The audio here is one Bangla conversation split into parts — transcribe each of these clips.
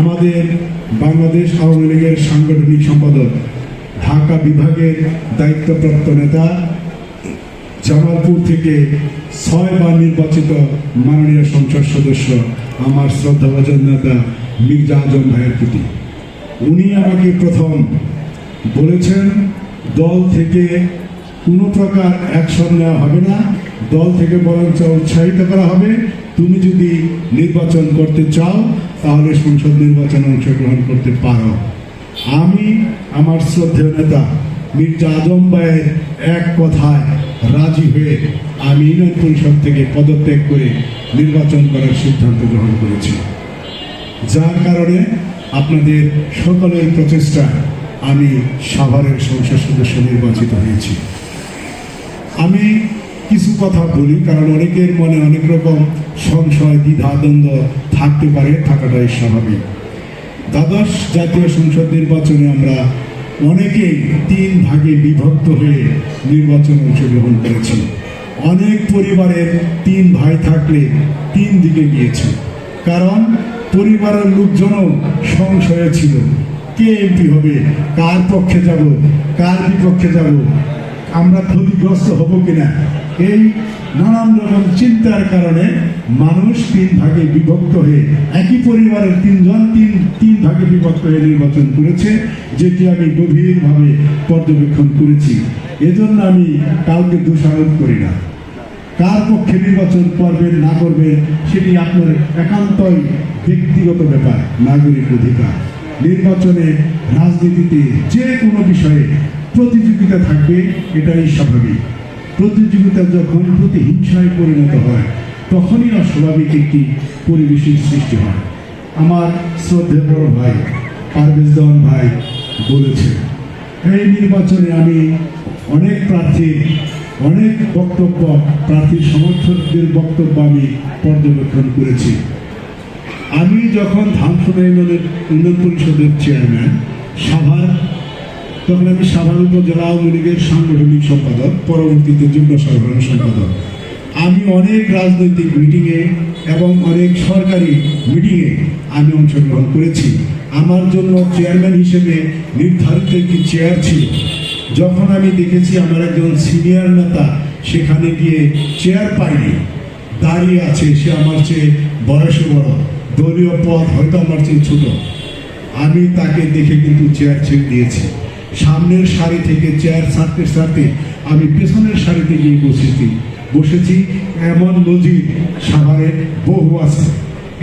আমাদের বাংলাদেশ আওয়ামী লীগের সাংগঠনিক সম্পাদক, ঢাকা বিভাগের দায়িত্বপ্রাপ্ত নেতা, জামালপুর থেকে ছয়বার নির্বাচিত মাননীয় সংসদ সদস্য, আমার শ্রদ্ধাভাজন নেতা মির্জা আজম ভাইয়ের প্রতি। উনি আমাকে প্রথম বলেছেন, দল থেকে কোনো প্রকার অ্যাকশন নেওয়া হবে না, দল থেকে বরঞ্চ উৎসাহিত করা হবে। তুমি যদি নির্বাচন করতে চাও তাহলে সংসদ নির্বাচনে অংশগ্রহণ করতে পারো। আমি, আমার শ্রদ্ধেয় নেতা মির্জা আজম ভাইয়ের এক কথায় রাজি হয়ে আমি ইউনিয়ন পরিষদ থেকে পদত্যাগ করে নির্বাচন করার সিদ্ধান্ত গ্রহণ করেছি। যার কারণে আপনাদের সকলের প্রচেষ্টায় আমি সাভারের সংসদ সদস্য নির্বাচিত হয়েছি। আমি কিছু কথা বলি, কারণ অনেকের মনে অনেক রকম সংশয়, দ্বিধা, দ্বন্দ্ব থাকতে পারে, থাকাটাই স্বাভাবিক। দ্বাদশ জাতীয় সংসদ নির্বাচনে আমরা অনেকেই তিন ভাগে বিভক্ত হয়ে নির্বাচনে অংশগ্রহণ করেছি। অনেক পরিবারের তিন ভাই থাকলে তিন দিকে গিয়েছে। কারণ পরিবারের লোকজনও সংশয়ে ছিল, কে এমপি হবে, কার পক্ষে যাব, কার বিপক্ষে যাব, আমরা ক্ষতিগ্রস্ত হব কিনা এই নানান রকম চিন্তার কারণে মানুষ তিন ভাগে বিভক্ত হয়ে, একই পরিবারের তিনজন তিন তিন ভাগে বিভক্ত হয়ে নির্বাচন করেছে, যেটি আমি গভীরভাবে পর্যবেক্ষণ করেছি। এজন্য আমি কাউকে দোষারোপ করি না। কার পক্ষে নির্বাচন করবেন, না করবেন, সেটি আপনার একান্তই ব্যক্তিগত ব্যাপার, নাগরিক অধিকার। নির্বাচনে রাজনীতিতে যে কোনো বিষয়ে প্রতিযোগিতা থাকবে, এটাই স্বাভাবিক। প্রতিযোগিতা যখন প্রতিহিংসায় পরিণত হয়, তখনই অস্বাভাবিক একটি পরিবেশের সৃষ্টি হয়। আমার শ্রদ্ধেয় বড় ভাই পারভেজ দেওয়ান ভাই বলেছে এই নির্বাচনে আমি অনেক প্রার্থীর অনেক বক্তব্য প্রার্থীর সমর্থকদের বক্তব্য আমি পর্যবেক্ষণ করেছি। আমি যখন ধামসোনা ইউনিয়ন পরিষদের চেয়ারম্যান, সাভার তখন আমি সাভার উপজেলা আওয়ামী লীগের সাংগঠনিক সম্পাদক, পরবর্তীতে যুগ্ম সাধারণ সম্পাদক। আমি অনেক রাজনৈতিক মিটিংয়ে এবং অনেক সরকারি মিটিংয়ে আমি অংশগ্রহণ করেছি। আমার জন্য চেয়ারম্যান হিসেবে নির্ধারিত একটি চেয়ার ছিল। যখন আমি দেখেছি আমার একজন সিনিয়র নেতা সেখানে গিয়ে চেয়ার পাইনি দাঁড়িয়ে আছে, সে আমার চেয়ে বয়সে বড়, দলীয় পদ হয়তো আমার চেয়ে ছোট। আমি তাকে দেখে কিন্তু চেয়ার ছেড়ে দিয়েছি। সামনের সারি থেকে চেয়ার ছাড়তে ছাড়তে আমি পেছনের সারিতে গিয়ে বসেছি। বসেছি এমন নজির সাভারে বহু আছে।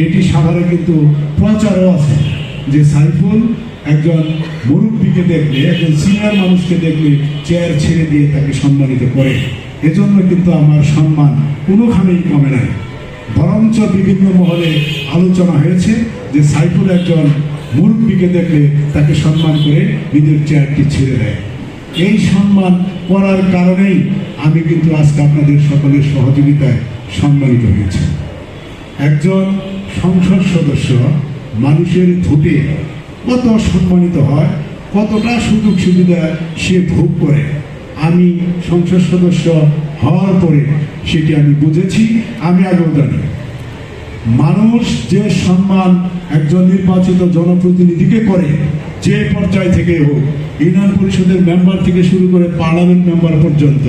এটি সাভারে কিন্তু প্রচারও আছে। যে সাইফুল একজন মুরব্বীকে দেখলে, একজন সিনিয়র মানুষকে দেখলে চেয়ার ছেড়ে দিয়ে তাকে সম্মানিত করে। এজন্য কিন্তু আমার সম্মান কোনোখানেই কমে নাই। বরঞ্চ বিভিন্ন মহলে আলোচনা হয়েছে যে সাইফুল একজন মুরব্বীকে দেখলে তাকে সম্মান করে নিজের চেয়ারটি ছেড়ে দেয়। এই সম্মান করার কারণেই আমি কিন্তু আজকে আপনাদের সকলের সহযোগিতায় সম্মানিত হয়েছি। একজন সংসদ সদস্য মানুষের ভোটে কত সম্মানিত হয়, কতটা সুযোগ সুবিধা সে ভোগ করে। আমি সংসদ সদস্য হওয়ার পরে সেটি আমি বুঝেছি, আমি আগেও জানি মানুষ যে সম্মান একজন নির্বাচিত জনপ্রতিনিধিকে করে, যে পর্যায় থেকে হোক, ইউনিয়ন পরিষদের মেম্বার থেকে শুরু করে পার্লামেন্ট মেম্বার পর্যন্ত,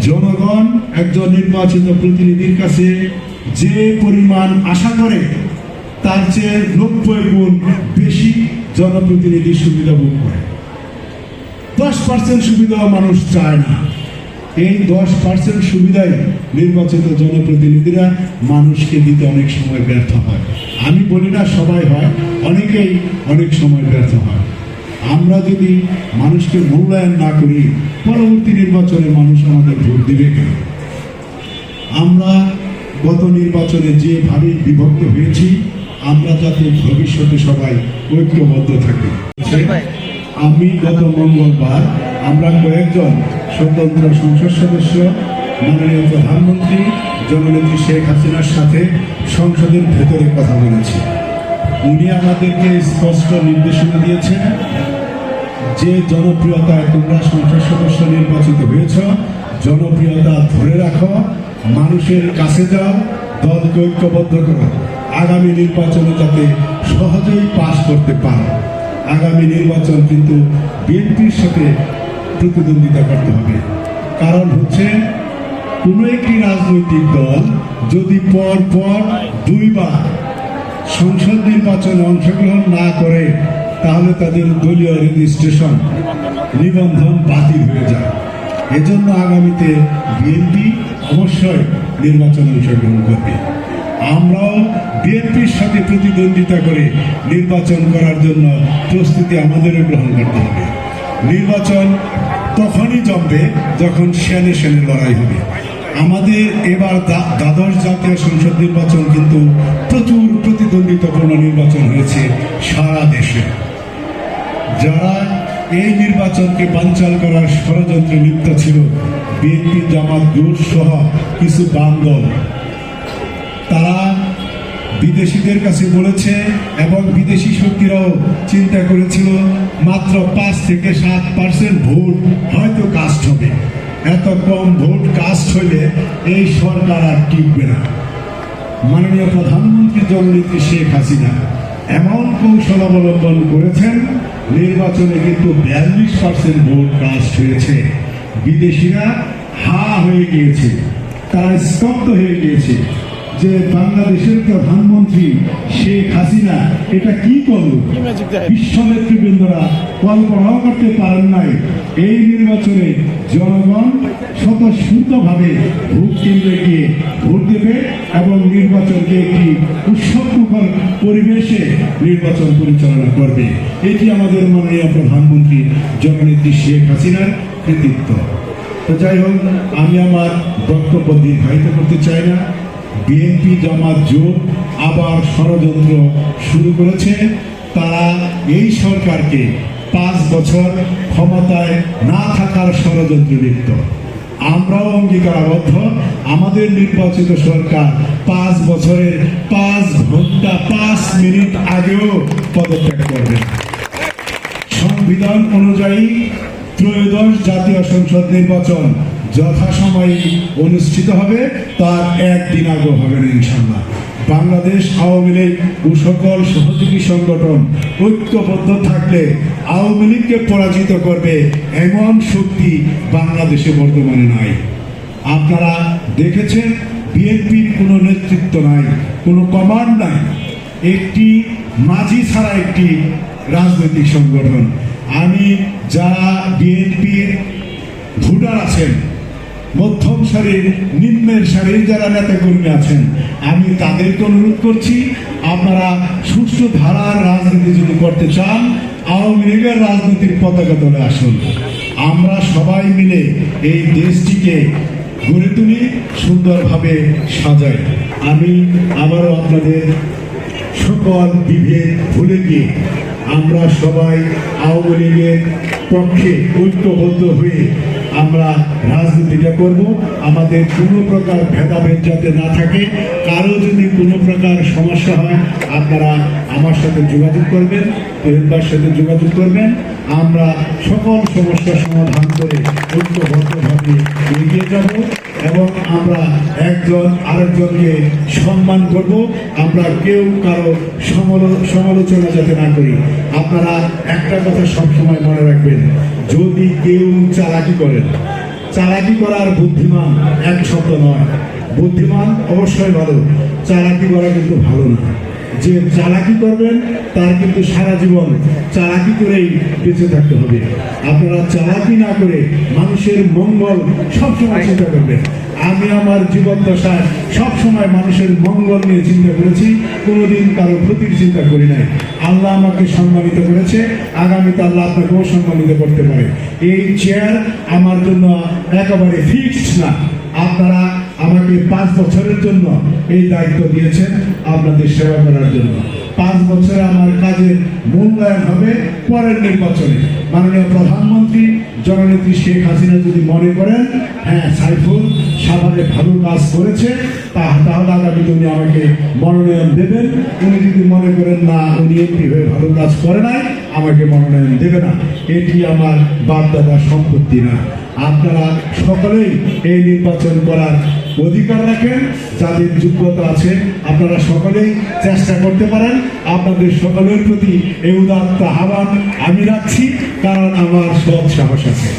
জনগণ একজন নির্বাচিত প্রতিনিধির কাছে যে পরিমাণ আশা করে, তার চেয়ে নব্বই গুণ বেশি জনপ্রতিনিধি সুবিধা ভোগ করে। দশ পার্সেন্ট সুবিধাও মানুষ চায় না। এই দশ পার্সেন্ট সুবিধাই নির্বাচিত জনপ্রতিনিধিরা মানুষকে দিতে অনেক সময় ব্যর্থ হয়। আমি বলি না সবাই হয় অনেকেই অনেক সময় ব্যর্থ হয়। আমরা যদি মানুষকে মূল্যায়ন না করি পরবর্তী নির্বাচনে মানুষ আমাদের ভোট দিবে কেন? আমরা গত নির্বাচনে যেভাবে বিভক্ত হয়েছি আমরা যাতে ভবিষ্যতে সবাই ঐক্যবদ্ধ থাকি। আমি গত মঙ্গলবার আমরা কয়েকজন স্বতন্ত্র সংসদ সদস্য, মাননীয় প্রধানমন্ত্রী, জননেত্রী শেখ হাসিনার সাথে সংসদের ভেতরে কথা বলেছি। উনি আমাদেরকে স্পষ্ট নির্দেশনা দিয়েছেন যে জনপ্রিয়তায় তোমরা সংসদ সদস্য নির্বাচিত হয়েছ, জনপ্রিয়তা ধরে রাখো, মানুষের কাছে যাও, দলকে ঐক্যবদ্ধ করো। আগামী নির্বাচনে যাতে সহজেই পাশ করতে পারো। আগামী নির্বাচন কিন্তু বিএনপির সাথে প্রতিদ্বন্দ্বিতা করতে হবে। কারণ হচ্ছে, কোনো একটি রাজনৈতিক দল যদি পর পর দুইবার সংসদ নির্বাচনে অংশগ্রহণ না করে, তাহলে তাদের দলীয় রেজিস্ট্রেশন নিবন্ধন বাতিল হয়ে যায়। এজন্য আগামীতে বিএনপি অবশ্যই নির্বাচনে অংশগ্রহণ করবে। আমরাও বিএনপির সাথে প্রতিদ্বন্দ্বিতা করে নির্বাচন করার জন্য প্রস্তুতি আমাদেরও গ্রহণ করতে হবে। নির্বাচন তখনই জমবে যখন সেনে সেনে লড়াই হবে। আমাদের এবার দ্বাদশ জাতীয় সংসদ নির্বাচন কিন্তু প্রচুর প্রতিদ্বন্দ্বিতাপূর্ণ নির্বাচন হয়েছে সারা দেশে। যারা এই নির্বাচনকে বানচাল করার ষড়যন্ত্রে লিপ্ত ছিল, বিএনপি জামাত জোট সহ কিছু বাম দল বিদেশিদের কাছে বলেছে এবং বিদেশি শক্তিরাও চিন্তা করেছিল, মাত্র পাঁচ থেকে সাত পার্সেন্ট ভোট হয়তো কাস্ট হবে। এত কম ভোট কাস্ট হলে এই সরকার আর টিকবে না। মাননীয় প্রধানমন্ত্রী জননেত্রী শেখ হাসিনা এমন কৌশল অবলম্বন করেছেন, নির্বাচনে কিন্তু বিয়াল্লিশ পার্সেন্ট ভোট কাস্ট হয়েছে। বিদেশিরা হা হয়ে গিয়েছে, তারা স্তব্ধ হয়ে গিয়েছে। যে বাংলাদেশের প্রধানমন্ত্রী শেখ হাসিনা, এটা কি করল? বিশ্ব নেতৃবৃন্দরা কল্পনাও করতে পারেন নাই। এই নির্বাচনে জনগণ স্বতঃস্ফূর্তভাবে ভোট কেন্দ্রে গিয়ে ভোট দেবে এবং নির্বাচনকে একটি উৎসবমুখর পরিবেশে নির্বাচন পরিচালনা করবে। এটি আমাদের মাননীয় প্রধানমন্ত্রী জননেত্রী শেখ হাসিনার কৃতিত্ব। তো যাই হোক, আমি আমার বক্তব্য দীর্ঘায়িত করতে চাই না। বিএনপি জামাত জোট আবার ষড়যন্ত্র শুরু করেছে। তারা এই সরকারকে পাঁচ বছর ক্ষমতায় না থাকার ষড়যন্ত্রে লিপ্ত। আমরাও অঙ্গীকারাবদ্ধ। আমাদের নির্বাচিত সরকার পাঁচ বছরের পাঁচ ঘণ্টা, পাঁচ মিনিট আগেও পদত্যাগ করবে। সংবিধান অনুযায়ী ত্রয়োদশ জাতীয় সংসদ নির্বাচন যথাসময়ে অনুষ্ঠিত হবে, তার একদিন আগে হবে না ইনশাল্লাহ বাংলাদেশ আওয়ামী লীগ ও সকল সহযোগী সংগঠন ঐক্যবদ্ধ থাকলে আওয়ামী লীগকে পরাজিত করবে এমন শক্তি বাংলাদেশে বর্তমানে নাই। আপনারা দেখেছেন, বিএনপির কোনো নেতৃত্ব নাই, কোনো কমান্ড নাই। একটি মাঝি ছাড়া একটি রাজনৈতিক সংগঠন। আমি যারা বিএনপির ভোটার আছেন মধ্যম সারির, নিম্নের সারির যারা নেতাকর্মী আছেন, আমি তাদেরকে অনুরোধ করছি, আপনারা সুষ্ঠু ধারার রাজনীতি যদি করতে চান, আওয়ামী লীগের রাজনীতির পতাকা তলে আসুন। আমরা সবাই মিলে এই দেশটিকে গড়ে তুলি, সুন্দরভাবে সাজাই। আমি আবারও আপনাদের সকল বিভেদ ভুলে গিয়ে আমরা সবাই আওয়ামী লীগের পক্ষে ঐক্যবদ্ধ হয়ে আমরা রাজনীতিটা করব। আমাদের কোনো প্রকার ভেদাভেদ যাতে না থাকে, কারও যদি কোনো প্রকার সমস্যা হয়, আপনারা আমার সাথে যোগাযোগ করবেন তহিলবার সাথে যোগাযোগ করবেন। আমরা সকল সমস্যার সমাধান করে ঐক্যবদ্ধভাবে এগিয়ে যাব এবং আমরা একজন আরেকজনকে সম্মান করব। আমরা কেউ কারও সমালো- সমালোচনা যাতে না করি। আপনারা একটা কথা সবসময় মনে রাখবেন যদি কেউ চালাকি করেন চালাকি করার বুদ্ধিমান এক শব্দ নয়। বুদ্ধিমান অবশ্যই ভালো, চালাকি করা কিন্তু ভালো না। যে চালাকি করবেন, তার কিন্তু সারা জীবন চালাকি করেই বেঁচে থাকতে হবে। আপনারা চালাকি না করে মানুষের মঙ্গল সবসময় চিন্তা করবেন। আমি আমার জীবন দশায় সবসময় মানুষের মঙ্গল নিয়ে চিন্তা করেছি, কোনোদিন কারও ক্ষতির চিন্তা করি নাই। আল্লাহ আমাকে সম্মানিত করেছে, আগামীতে আল্লাহ আপনাকেও সম্মানিত করতে পারে। এই চেয়ার আমার জন্য একেবারে ফিক্সড না। আপনারা আমাকে পাঁচ বছরের জন্য এই দায়িত্ব দিয়েছেন, আপনাদের সেবা করার জন্য। পাঁচ বছরে আমার কাজের মূল্যায়ন হবে পরের নির্বাচনে। মাননীয় প্রধানমন্ত্রী, জননেত্রী শেখ হাসিনা যদি মনে করেন হ্যাঁ সাইফুল সাভারে ভালো কাজ করেছে, তা তাহলে আগামীতে উনি আমাকে মনোনয়ন দেবেন। উনি যদি মনে করেন, না, উনি এমপি হয়ে ভালো কাজ করে নাই আমাকে মনোনয়ন দেবে না। এটি আমার বাপ দাদার সম্পত্তি না। আপনারা সকলেই এই নির্বাচন করার অধিকার রাখেন, যাদের যোগ্যতা আছে, আপনারা সকলেই চেষ্টা করতে পারেন। আপনাদের সকলের প্রতি এই উদাত্ত আহ্বান আমি রাখছি, কারণ আমার সৎ সাহস আছে।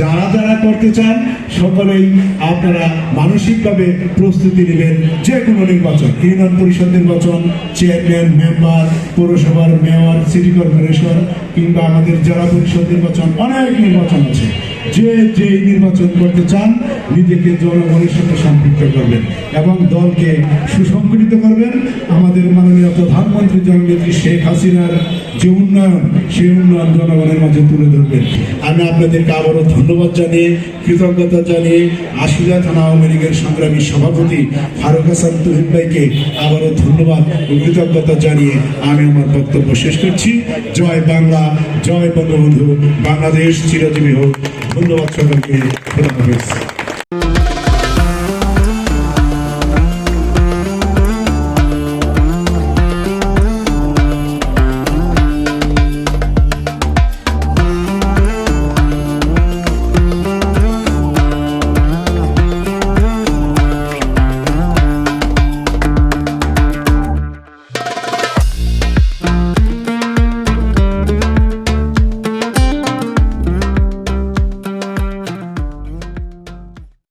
যারা যারা করতে চান, সকলেই আপনারা মানসিকভাবে প্রস্তুতি নেবেন। যে কোনো নির্বাচন, ইউনিয়ন পরিষদ নির্বাচন, চেয়ারম্যান, মেম্বার, পৌরসভার মেয়র, সিটি কর্পোরেশন, কিংবা আমাদের জেলা পরিষদ নির্বাচন, অনেক নির্বাচন আছে। যে যে নির্বাচন করতে চান, নিজেকে জনগণের সাথে সম্পৃক্ত করবেন এবং দলকে সুসংগঠিত করবেন। আমাদের মাননীয় প্রধানমন্ত্রী জননেত্রী শেখ হাসিনার যে উন্নয়ন, সেই উন্নয়ন জনগণের মাঝে তুলে ধরবেন। আমি আপনাদেরকে আবারও ধন্যবাদ জানিয়ে, কৃতজ্ঞতা জানিয়ে আশুলিয়া থানা আওয়ামী লীগের সংগ্রামী সভাপতি ফারুক হাসান তুহিন ভাইকে আবারও ধন্যবাদ ও কৃতজ্ঞতা জানিয়ে আমি আমার বক্তব্য শেষ করছি। জয় বাংলা, জয় বঙ্গবন্ধু, বাংলাদেশ, চিরজীবী হোক। ধন্যবাদ সকলকে।